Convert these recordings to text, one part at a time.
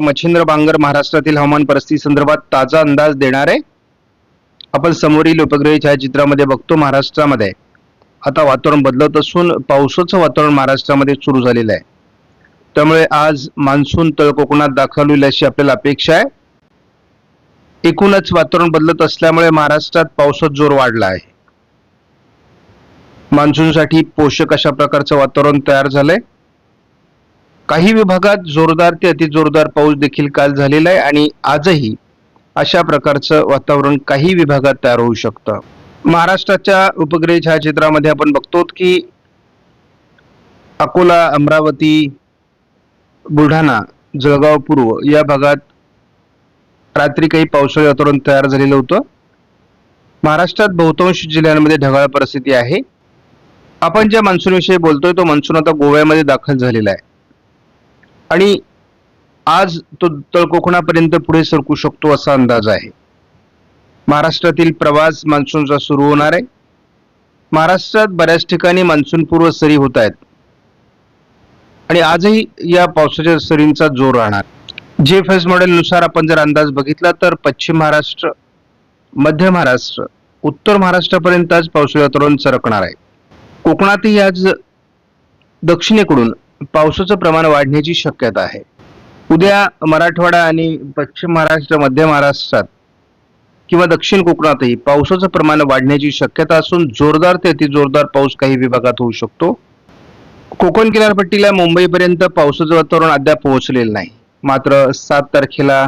मच्छिंद्र बांगर महाराष्ट्रातील हवामान परिस्थिती संदर्भात ताजा अंदाज देणार आहे आपण समोरील उपग्रही छायाचित्रामध्ये बघतो महाराष्ट्रामध्ये. आता वातावरण बदलत असून पावसाचं वातावरण महाराष्ट्रामध्ये सुरू झालेलं आहे. त्यामुळे आज मान्सून तळ कोकणात दाखल होईल अशी आपल्याला अपेक्षा आहे. एकूणच वातावरण बदलत असल्यामुळे महाराष्ट्रात पावसात जोर वाढला आहे. मान्सूनसाठी पोषक अशा प्रकारचं वातावरण तयार झालंय. काही विभागात जोरदार ते अतिजोरदार पाऊस देखील काल झालेला आहे आणि आजही अशा प्रकारचं वातावरण काही विभागात तयार होऊ शकतं. महाराष्ट्राच्या उपग्रह छायाचित्रामध्ये आपण बघतो की अकोला अमरावती बुलढाणा जळगाव पूर्व या भागात रात्री काही पावसाळी वातावरण तयार झालेलं होतं. महाराष्ट्रात बहुतांश जिल्ह्यांमध्ये ढगाळ परिस्थिती आहे. आपण ज्या मान्सूनविषयी बोलतोय तो मान्सून आता गोव्यामध्ये दाखल झालेला आहे. आणि आज तो तळकोकणापर्यंत पुढे सरकू शकतो असा अंदाज आहे. महाराष्ट्रातील प्रवास मान्सूनचा सुरू होणार आहे. महाराष्ट्रात बऱ्याच ठिकाणी मान्सूनपूर्व सरी होत आहेत. आणि आजही या पावसाच्या सरींचा जोर राहणार. जे फेस मॉडेलनुसार आपण जर अंदाज बघितला तर पश्चिम महाराष्ट्र मध्य महाराष्ट्र उत्तर महाराष्ट्रापर्यंत आज पावसाळी सरकणार आहे. कोकणातही आज दक्षिणेकडून पावसाचं प्रमाण वाढण्याची शक्यता आहे. उद्या मराठवाडा आणि पश्चिम महाराष्ट्र मध्य महाराष्ट्रात किंवा दक्षिण कोकणातही पावसाचं प्रमाण वाढण्याची शक्यता असून जोरदार ते अतिजोरदार पाऊस काही विभागात होऊ शकतो. कोकण किनारपट्टीला मुंबईपर्यंत पावसाचं वातावरण अद्याप पोहोचलेलं नाही. मात्र सात तारखेला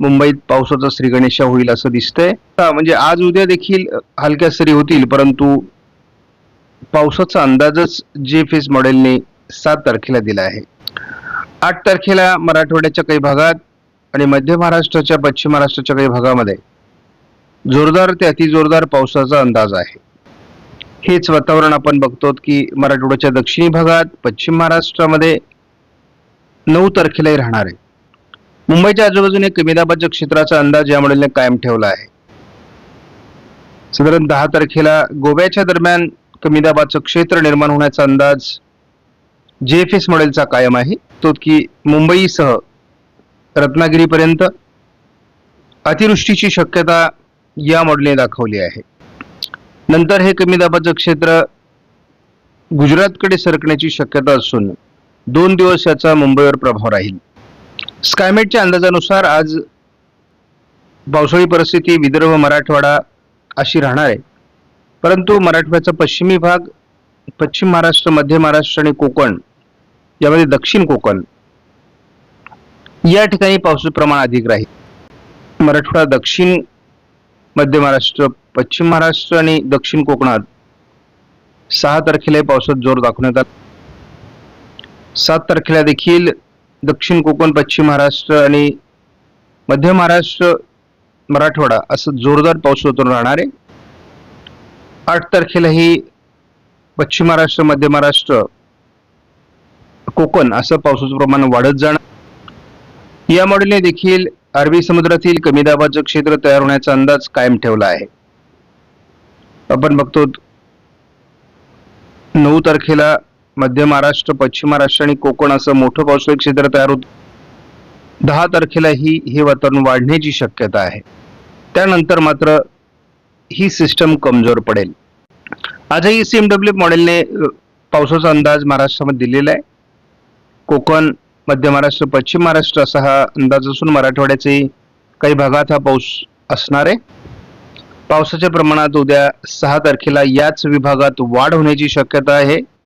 मुंबईत पावसाचा श्रीगणेशा होईल असं दिसतंय. म्हणजे आज उद्या देखील हलक्या सरी होतील परंतु पावसाचा अंदाजच जे फेस मॉडेलने सात तारखेला दिला आहे. आठ तारखेला मराठवाड्याच्या काही भागात आणि मध्य महाराष्ट्राच्या पश्चिम महाराष्ट्राच्या काही भागामध्ये जोरदार ते अतिजोरदार पावसाचा अंदाज आहे. हेच वातावरण आपण बघतो की मराठवाड्याच्या दक्षिणी भागात पश्चिम महाराष्ट्रामध्ये नऊ तारखेलाही राहणार आहे. मुंबईच्या आजूबाजूने कमी दाबाच्या क्षेत्राचा अंदाज या मॉडेलने कायम ठेवला आहे. साधारण दहा तारखेला गोव्याच्या दरम्यान कमी दाबाचं क्षेत्र निर्माण होण्याचा अंदाज जे एफ एस मॉडेलचा कायम आहे. तो की मुंबईसह रत्नागिरीपर्यंत अतिवृष्टीची शक्यता या मॉडेलने दाखवली आहे. नंतर हे कमी दाबाचं क्षेत्र गुजरातकडे सरकण्याची शक्यता असून दोन दिवस याचा मुंबईवर प्रभाव राहील. स्कायमेटच्या अंदाजानुसार आज पावसाळी परिस्थिती विदर्भ मराठवाडा अशी राहणार आहे. परंतु मराठवाड्याचा पश्चिमी भाग पश्चिम महाराष्ट्र मध्य महाराष्ट्र आणि कोकण यामध्ये दक्षिण कोकण. या ठिकाणी पावसाचं प्रमाण अधिक राहील. मराठवाडा दक्षिण मध्य महाराष्ट्र पश्चिम महाराष्ट्र आणि दक्षिण कोकणात सहा तारखेलाही पावसात जोर दाखवण्यात आला. सात तारखेला देखील दक्षिण कोकण पश्चिम महाराष्ट्र आणि मध्य महाराष्ट्र मराठवाडा असं जोरदार पाऊस होतून राहणार आहे. आठ तारखेलाही पश्चिम महाराष्ट्र मध्य महाराष्ट्र कोकण असं पावसाचं प्रमाण वाढत जाणार. या मॉडेलने देखील अरबी समुद्रातील कमी दाबाचं क्षेत्र तयार होण्याचा अंदाज कायम ठेवला आहे. आपण बघतो नऊ तारखेला मध्य महाराष्ट्र पश्चिम महाराष्ट्र आणि कोकण असं मोठं पावसाळी क्षेत्र तयार होत दहा तारखेलाही हे वातावरण वाढण्याची शक्यता आहे. त्यानंतर मात्र ही सिस्टम कमजोर पडेल. आजही सीएमडब्ल्यू मॉडेलने पावसाचा अंदाज महाराष्ट्रामध्ये दिलेला आहे. कोकण मध्य महाराष्ट्र पश्चिम महाराष्ट्र असा हा अंदाज असून मराठवाड्याचे काही भागात हा पाऊस असणार आहे. पावसाच्या प्रमाणात उद्या सहा तारखेला याच विभागात वाढ होण्याची शक्यता आहे.